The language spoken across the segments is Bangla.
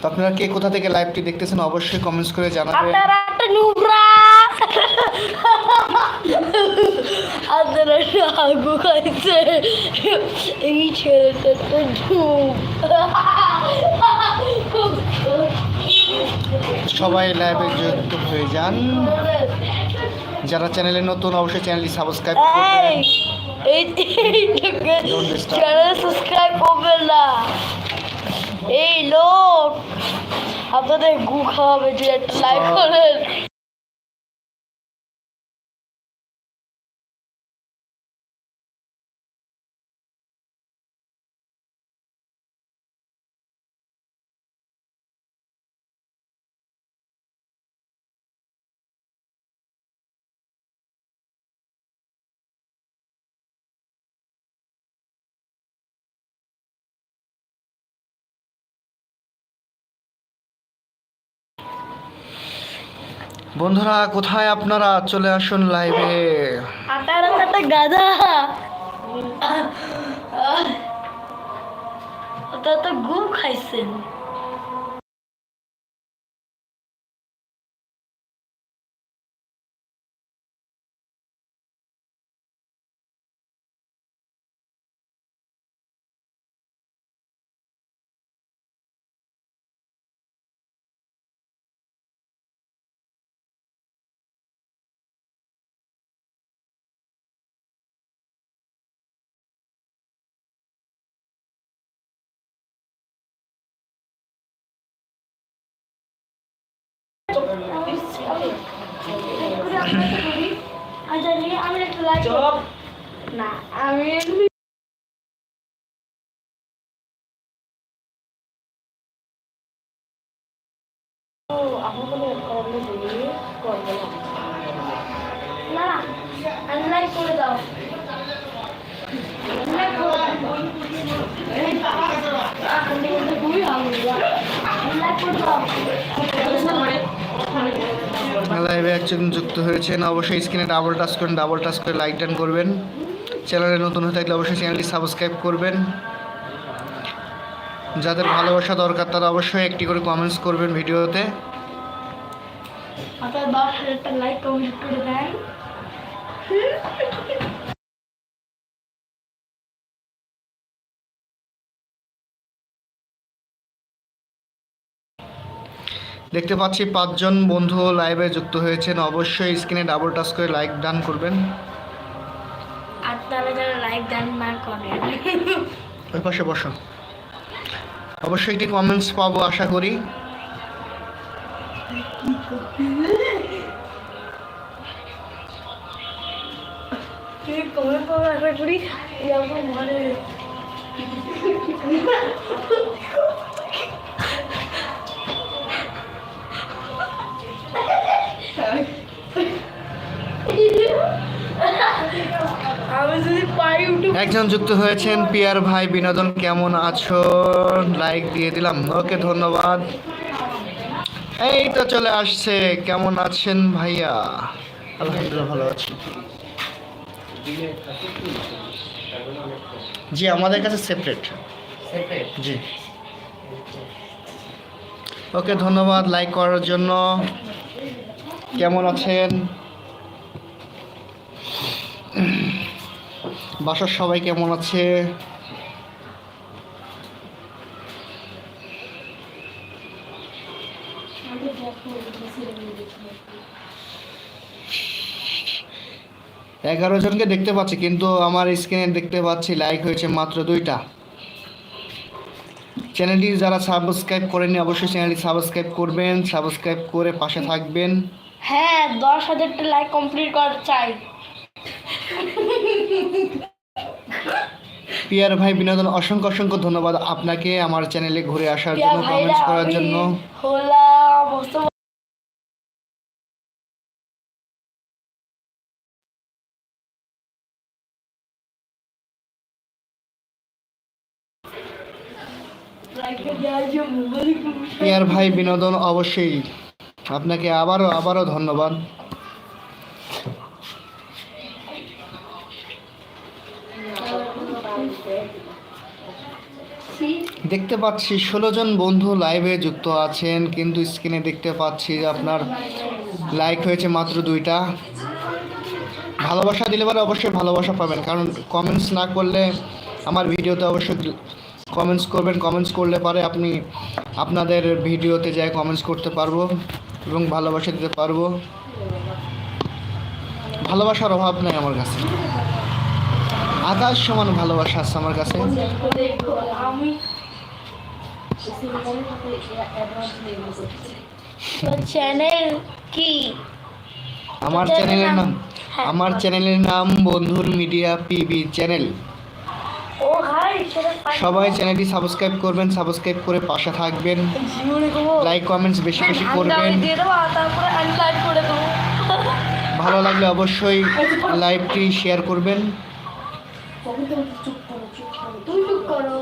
তো আপনারা কে কোথা থেকে লাইভটি দেখতেছেন অবশ্যই কমেন্টস করে জানাবেন। আপনারা একটা নুবরা আপনারা আগু খাইছে এই ছেলেটা তো সবাই লাইভে যুক্ত হয়ে যান। যারা চ্যানেলে নতুন অবশ্যই চ্যানেলটি সাবস্ক্রাইব করবেন. চ্যানেল সাবস্ক্রাইব করবেন না। এই লোক আপনাদের গু খাওয়াবে যে একটা লাইক. করেন বন্ধুরা কোথায় আপনারা? চলে আসুন লাইভে গাধা। তো গু খাইছেন। না আমি না করে দাও খুবই ভালো করে দাও একজন যুক্ত হয়েছেন, অবশ্যই স্ক্রিনে ডাবল টাচ করেন ডাবল টাচ করে লাইক ডান করবেন। চ্যানেলে নতুন হয়ে থাকলে অবশ্যই চ্যানেলটি সাবস্ক্রাইব করবেন। যাদের ভালোবাসা দরকার, তারা অবশ্যই একটি করে কমেন্টস করবেন ভিডিওতে। লাইক দেখতে পাচ্ছি পাঁচজন বন্ধু লাইভে যুক্ত হয়েছেন। অবশ্যই স্ক্রিনে ডাবল টাচ করে লাইক ডান করবেন। আপনারা যারা লাইক দেন না করেন ওই পাশে বসো। অবশ্যই একটি কমেন্টস পাবো আশা করি। কমেন্ট পাবো আশা করি। একজন যুক্ত হয়েছেন পিয়ার ভাই বিনোদন কেমন আছো? লাইক দিয়ে দিলাম। ওকে ধন্যবাদ। এই তো চলে আসছে। কেমন আছেন ভাইয়া? আলহামদুলিল্লাহ ভালো আছি। জি আমাদের কাছে সেপারেট জি। ওকে ধন্যবাদ লাইক করার জন্য। কেমন আছেন? বাসার সবাই কেমন আছে? এগারো জনকে দেখতে পাচ্ছি, কিন্তু আমার স্ক্রিনে দেখতে পাচ্ছি লাইক হয়েছে মাত্র দুইটা। চ্যানেলটি যারা সাবস্ক্রাইব করেনি অবশ্যই চ্যানেলটি সাবস্ক্রাইব করবেন, সাবস্ক্রাইব করে পাশে থাকবেন। হ্যাঁ দশ হাজারটা লাইক কমপ্লিট করা চাই। পিয়ার ভাই বিনোদন অসংখ্য অসংখ্য ধন্যবাদ আপনাকে আমার চ্যানেলে ঘুরে আসার জন্য কমেন্টস করার জন্য। হলাম পিয়ার ভাই বিনোদন অবশ্যই। আপনাকে আবারও আবারও ধন্যবাদ। দেখতে পাচ্ছি ষোলো জন বন্ধু লাইভে যুক্ত আছেন, কিন্তু স্ক্রিনে দেখতে পাচ্ছি যে আপনার লাইক হয়েছে মাত্র দুইটা। ভালোবাসা দিলে পরে অবশ্যই ভালোবাসা পাবেন, কারণ কমেন্টস না করলে আমার ভিডিওতে অবশ্যই কমেন্টস করবেন। কমেন্টস করলে পরে আপনি আপনাদের ভিডিওতে যাই কমেন্টস করতে পারব। এবং ভালোবাসা দিতে পারব। ভালোবাসার অভাব নেই আমার কাছে। আকাশ সমান ভালোবাসা আছে আমার কাছে। চ্যানেল কি? আমার চ্যানেলের নাম? আমার চ্যানেলের নাম বন্ধুর মিডিয়া পিবি চ্যানেল সবাই চ্যানেলটি সাবস্ক্রাইব করবেন সাবস্ক্রাইব করে পাশে থাকবেন। লাইক কমেন্টস বেশি বেশি করবেন। ভালো লাগলে অবশ্যই লাইভটি শেয়ার করবেন। চুপ করো।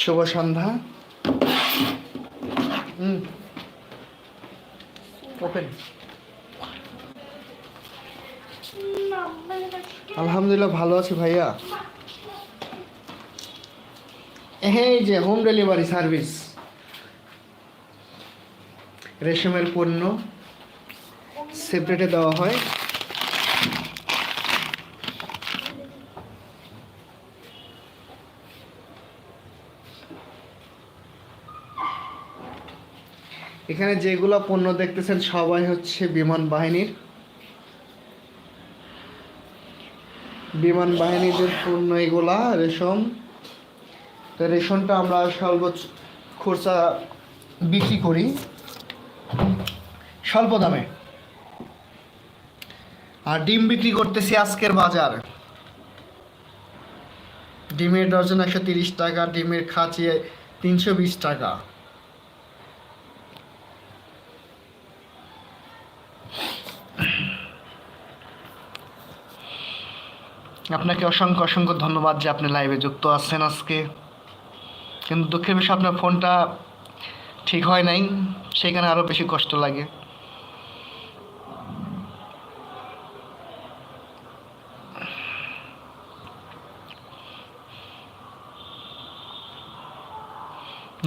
শুভ সন্ধ্যা। আলহামদুলিল্লাহ, ভালো আছি ভাইয়া। হ্যাঁ এই যে হোম ডেলিভারি সার্ভিস রেশমের পণ্য। সেপারেটে দেওয়া হয়। এখানে যেগুলো পণ্য দেখতেছেন সবাই হচ্ছে বিমান বাহিনীর। বিমান বাহিনীদের পণ্য এগুলা, রেশম। তো রেশমটা আমরা সর্বোচ্চ খরচা বিক্রি করি। স্বল্প দামে। আর ডিম বিক্রি করতেছি আজকের বাজার। ডিমের ডজন একশো তিরিশ টাকা, ডিমের খাঁচি তিনশো বিশ টাকা। আপনাকে অসংখ্য অসংখ্য ধন্যবাদ যে আপনি লাইভে যুক্ত আছেন আজকে। কিন্তু দুঃখের বিষয়, আপনার ফোনটা ঠিক হয় নাই, সেখানে আরও বেশি কষ্ট লাগে।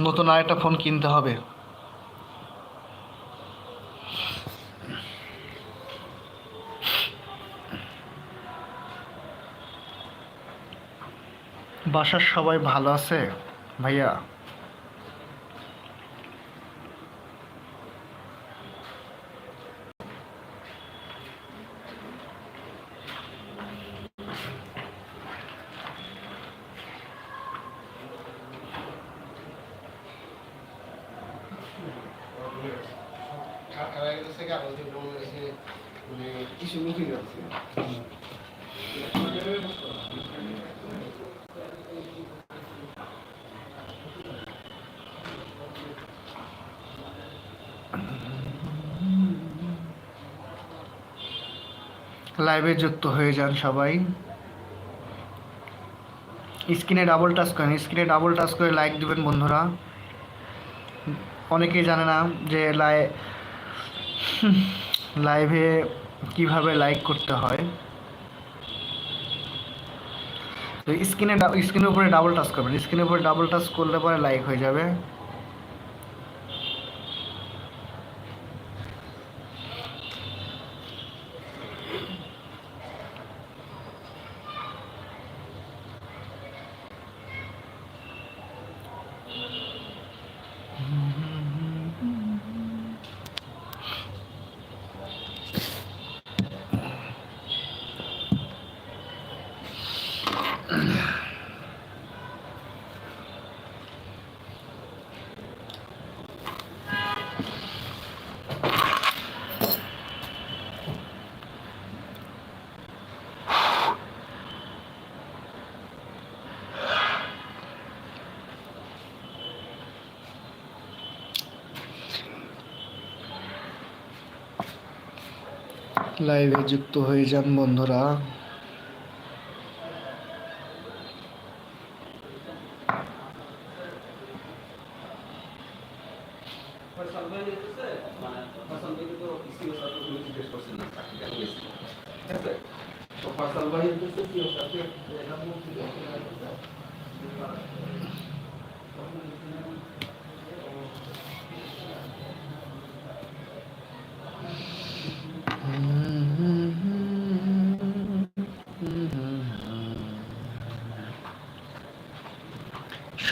নতুন আরেকটা ফোন কিনতে হবে। বাসার সবাই ভালো আছে? ভাইয়া? লাইভে যুক্ত হয়ে যান সবাই। স্ক্রিনে ডাবল টাচ করেন। স্ক্রিনে ডাবল টাচ করে লাইক দিবেন বন্ধুরা। অনেকেই জানে না যে লাই লাইভে কীভাবে লাইক করতে হয়। তো স্ক্রিনে স্ক্রিনের উপরে ডাবল টাচ করবেন। স্ক্রিনের উপরে ডাবল টাচ করলে পরে লাইক হয়ে যাবে। লাইভে যুক্ত হয়ে যান বন্ধুরা।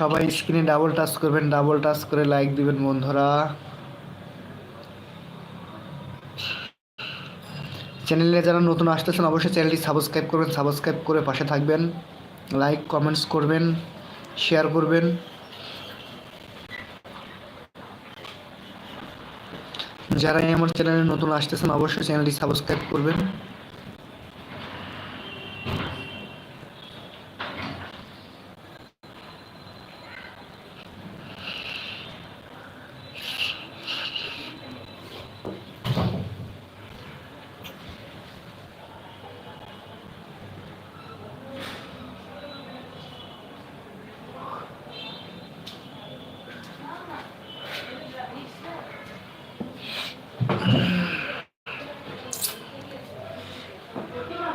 সবাই স্ক্রিনে ডাবল টাচ করবেন ডাবল টাচ করে লাইক দিবেন বন্ধুরা। চ্যানেলে যারা নতুন আসতেছেন, অবশ্যই চ্যানেলটি সাবস্ক্রাইব করবেন সাবস্ক্রাইব করে পাশে থাকবেন। লাইক কমেন্টস করবেন শেয়ার করবেন। যারা আমার চ্যানেলে নতুন আসতেছেন, অবশ্যই চ্যানেলটি সাবস্ক্রাইব করবেন।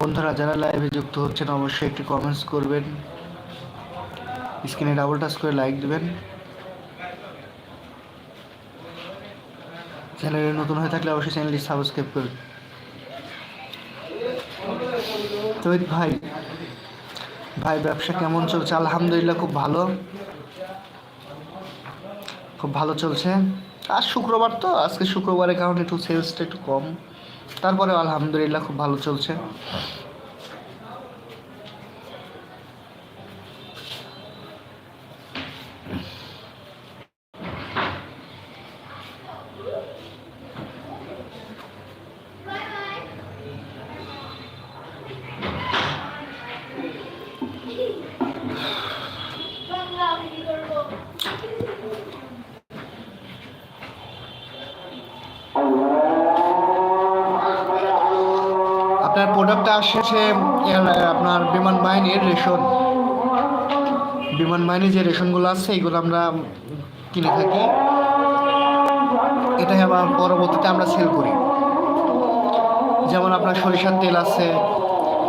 বন্ধুরা, যারা লাইভে যুক্ত হচ্ছেন, অবশ্যই একটি কমেন্টস করবেন। স্ক্রিনে ডাবল টাচ করে লাইক দেবেন। চ্যানেলে নতুন হয়ে থাকলে অবশ্যই চ্যানেলটি সাবস্ক্রাইব করবেন। তৈরি ভাই ভাই, ব্যবসা কেমন চলছে? আলহামদুলিল্লাহ খুব ভালো। খুব ভালো চলছে। আর শুক্রবার তো, আজকে শুক্রবারের কারণে একটু সেলসটা একটু কম। তারপরে আলহামদুলিল্লাহ খুব ভালো চলছে। এর- আপনার বিমান বাহিনীর রেশন। বিমান বাহিনীর যে রেশনগুলো আছে, এইগুলো আমরা কিনে থাকি। এটা আবার পরবর্তীতে আমরা সেল করি। যেমন আপনার সরিষার তেল আছে,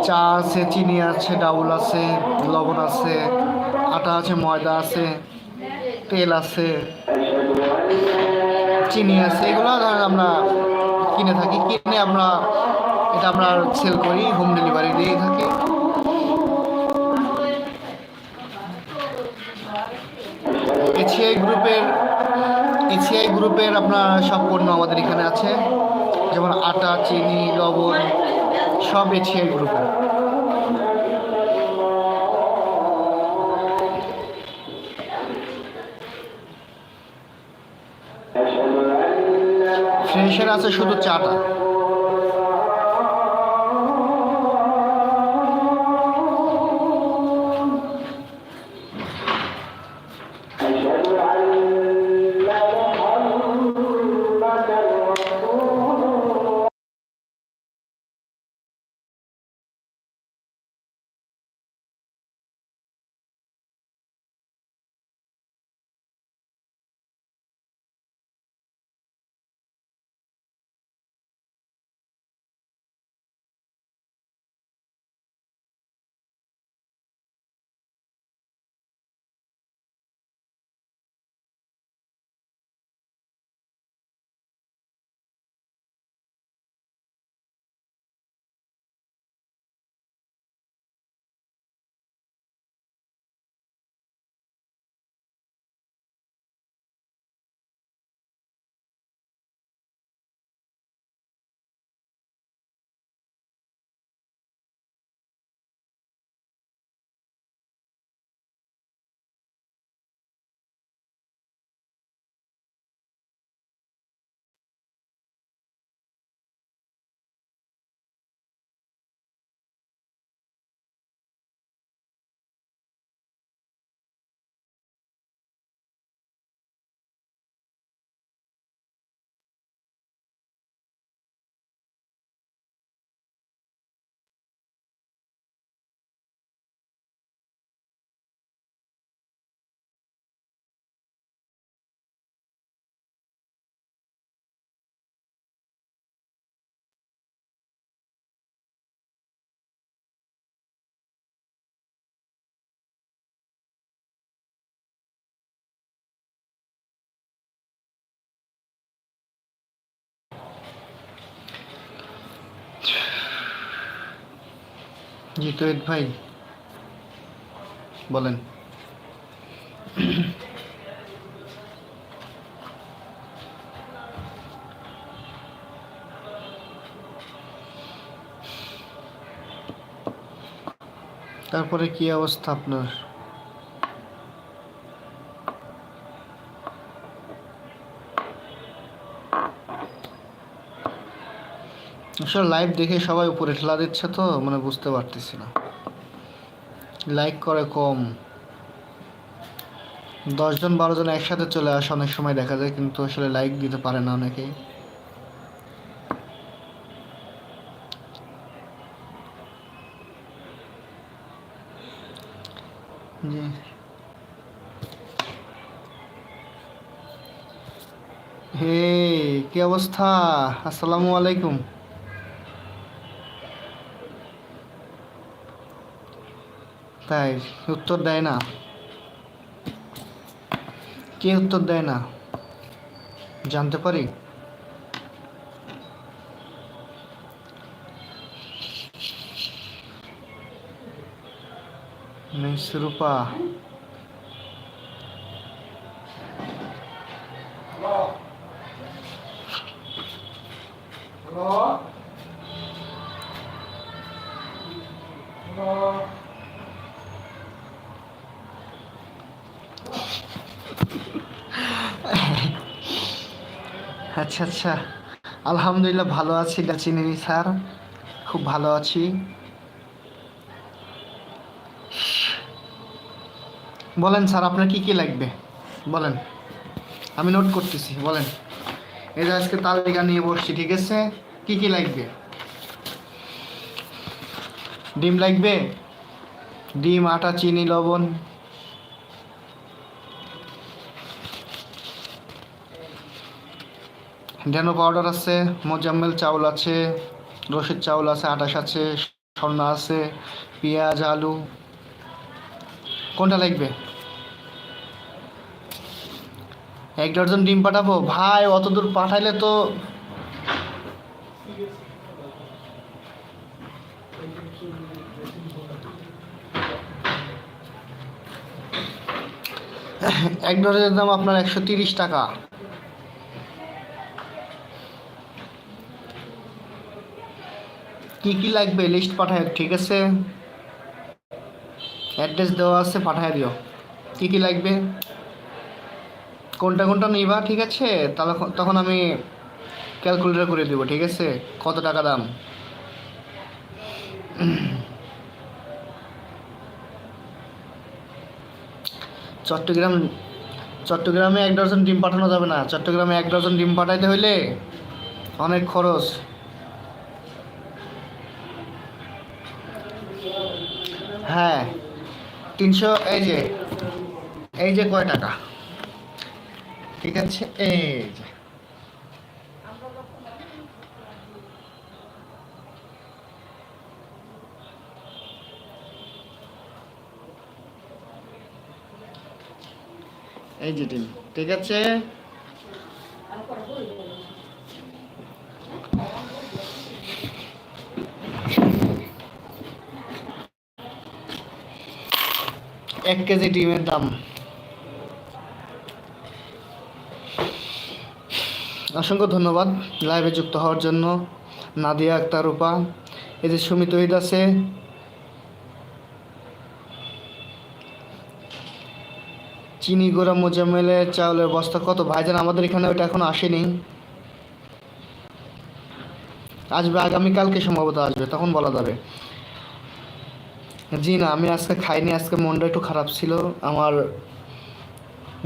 চা আছে, চিনি আছে, ডাউল আছে, লবণ আছে, আটা আছে, ময়দা আছে, তেল আছে, চিনি আছে, এগুলো আমরা কিনে থাকি। কিনে আমরা এটা আমরা সেল করি হোম ডেলিভারি দিয়ে থাকি। এছিআই গ্রুপের এছিআই গ্রুপের আপনার সব পণ্য আমাদের এখানে আছে। যেমন আটা, চিনি, লবণ, সব এছিআই গ্রুপের ফ্রেশের আছে শুধু চাটা। জি ভাই বলেন। তারপরে কি অবস্থা আপনার? আসলে লাইভ দেখে সবাই উপরে ঠেলা দিচ্ছে তো মানে বুঝতে পারতেছি না। লাইক করে কম। দশজন বারো জন একসাথে চলে আসে, অনেক সময় দেখা যায়, কিন্তু আসলে লাইক দিতে পারে না অনেকেই। হে কি অবস্থা? আসসালামু আলাইকুম। তাই উত্তর দেয় না। কে উত্তর দেয় না? জানতে পারি? নিসরূপা আচ্ছা আচ্ছা। আলহামদুলিল্লাহ ভালো আছি গাছিনি স্যার। খুব ভালো আছি। বলেন স্যার, আপনার কি কি লাগবে? বলেন। আমি নোট করতেছি, বলেন। এই যে আজকে তালিকা নিয়ে বসছি, ঠিক আছে? কি কি লাগবে? ডিম লাগবে? ডিম, আটা, চিনি, লবণ। ডেনো পাউডার আছে, মোজাম্মেল চাউল আছে রসের চাউল আছে, আটাশ আছে, স্বর্ণ আছে, পেঁয়াজ, আলু। কোনটা লাগবে? এক ডজন ডিম পাঠাবো? ভাই, অত দূর পাঠাইলে তো এক ডজনের দাম আপনার একশো তিরিশ টাকা। কি কি লাগবে লিস্ট পাঠায়, ঠিক আছে? অ্যাড্রেস দেওয়া আছে, পাঠায় দিও। কি কি লাগবে? কোনটা কোনটা নিবা, ঠিক আছে? তাহলে তখন আমি ক্যালকুলেটার করে দেবো, ঠিক আছে? কত টাকা দাম? চট্টগ্রাম, চট্টগ্রামে এক ডজন ডিম পাঠানো যাবে না। চট্টগ্রামে এক ডজন ডিম পাঠাইতে হইলে অনেক খরচ। হ্যাঁ তিনশো, এই যে এই যে কয় টাকা? ঠিক আছে, এই যে। এই যে ডিম, ঠিক আছে? এক কেজি ডিমের দাম। অসংখ্য ধন্যবাদ লাইভে যুক্ত হওয়ার জন্য। নাদিয়া আক্তার, রূপা। এই যে সুমিত ওহিদ আছে। চিনি, গোড়া মোজামেলের চাউলের বস্তা কত? ভাইজান, আমাদের এখানে ওটা এখনও আসেনি। আসবে, আগামীকালকে সম্ভবত আসবে, তখন বলা যাবে। জি না, আমি আজকে খাইনি, আজকে মনটা একটু খারাপ ছিল। আমার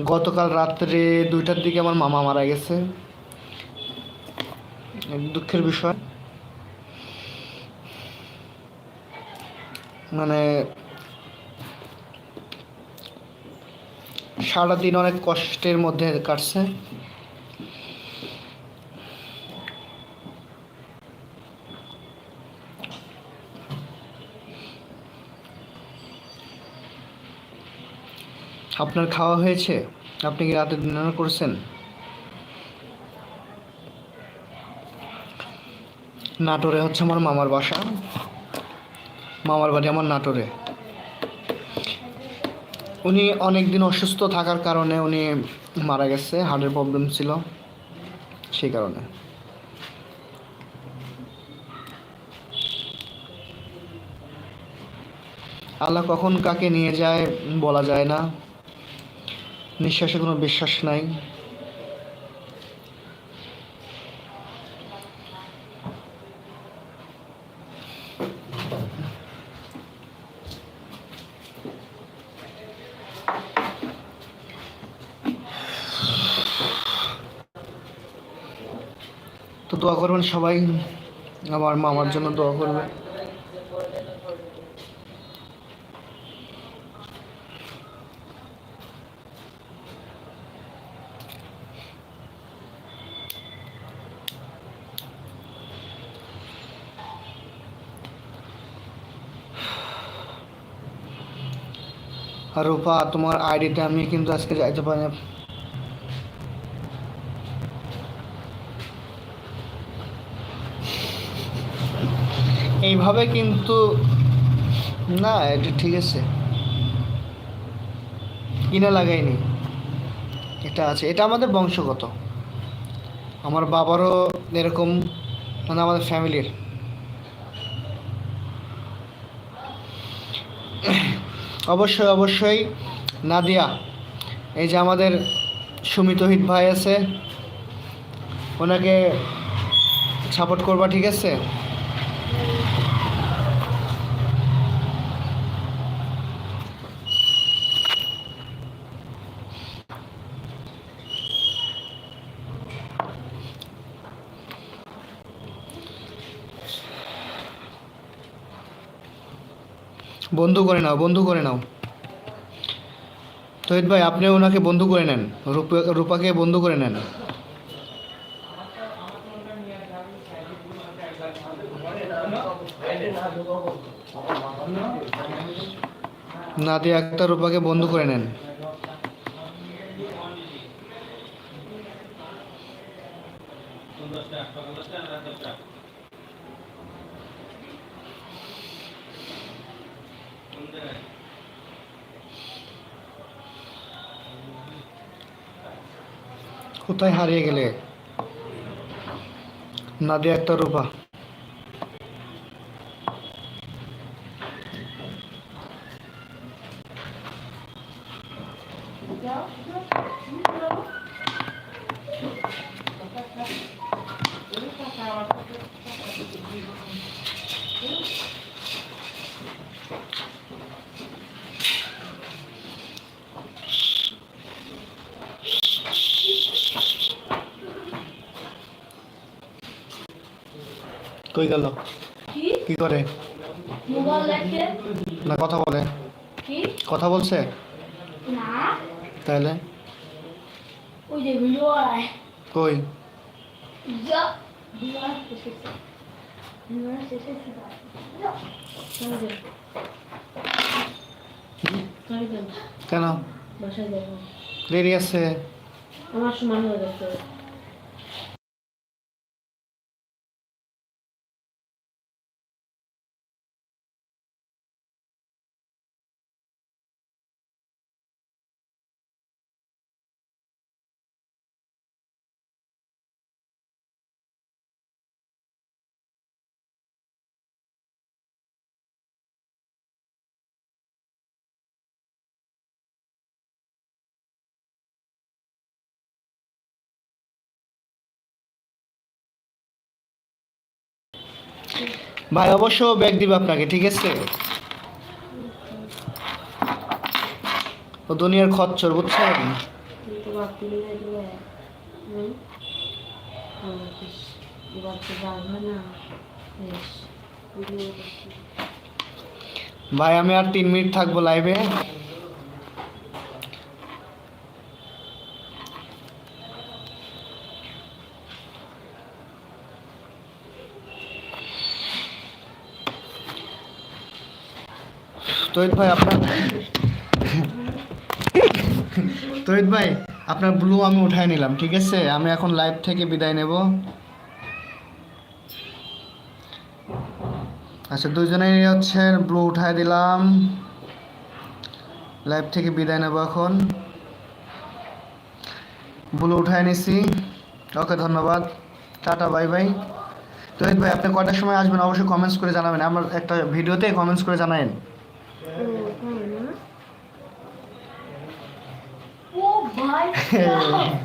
গতকাল রাত্রে দুইটার দিকে আমার মামা মারা গেছে। দুঃখের বিষয়। মানে সারাদিন অনেক কষ্টের মধ্যে কাটছে। আপনার খাওয়া হয়েছে? আপনি কি রাতে ডিনার করছেন? নাটোরে হচ্ছে আমার মামার বাসা। মামার বাড়ি আমার নাটোরে। উনি অনেক দিন অসুস্থ থাকার কারণে উনি মারা গেছে হার্টের প্রবলেম ছিল, সেই কারণে। আল্লাহ কখন কাকে নিয়ে যায় বলা যায় না। নিঃশ্বাসে কোনো বিশ্বাস নাই। তো দোয়া করবেন সবাই আমার মামার জন্য দোয়া করবে রূপা, তোমার আইডিতে আমি কিন্তু আজকে যাইতে পারি। এইভাবে কিন্তু না, এটা ঠিক আছে। কিনা লাগাইনি। এটা আছে, এটা আমাদের বংশগত। আমার বাবারও এরকম মানে আমাদের ফ্যামিলির অবশ্যই অবশ্যই। নাদিয়া এই যে আমাদের সুমিতহিত ভাই আছে ওনাকে সাপোর্ট করবা ঠিক আছে? বন্ধু করে নাও, বন্ধু করে নাও। তহিদ ভাই আপনি ওনাকে বন্ধু করে নেন, রূপা রূপাকে বন্ধু করে নেন। না নাদিয়া একটা রূপাকে বন্ধু করে নেন। কোথায় হারিয়ে গেলে নাদিয়া আক্তার রূপা কই গেল? কি? করে? না কথা বলে। কি? কথা বলছে? না। তাহলে? কই? কেন? দেরি আছে। আমার সমান হয়ে গেছে। ভাই, অবশ্য ব্যাগ দিবে আপনাকে, ঠিক আছে? ও দুনিয়ার খচ্চর, বুঝছেন? ভাই, আমি আর তিন মিনিট থাকব লাইভে তহিদ ভাই, আপনার তহিদ ভাই, আপনার ব্লু আমি উঠাই নিলাম, ঠিক আছে? আমি এখন লাইভ থেকে বিদায় নেব। আচ্ছা দুজনেই হচ্ছে ব্লু উঠাই দিলাম। লাইভ থেকে বিদায় নেব এখন। ব্লু উঠাই নিছি। ওকে, ধন্যবাদ। টাটা বাই বাই তহিদ ভাই, আপনি কটার সময় আসবেন? অবশ্যই কমেন্টস করে জানাবেন। আমার একটা ভিডিওতে কমেন্টস করে জানাবেন i kill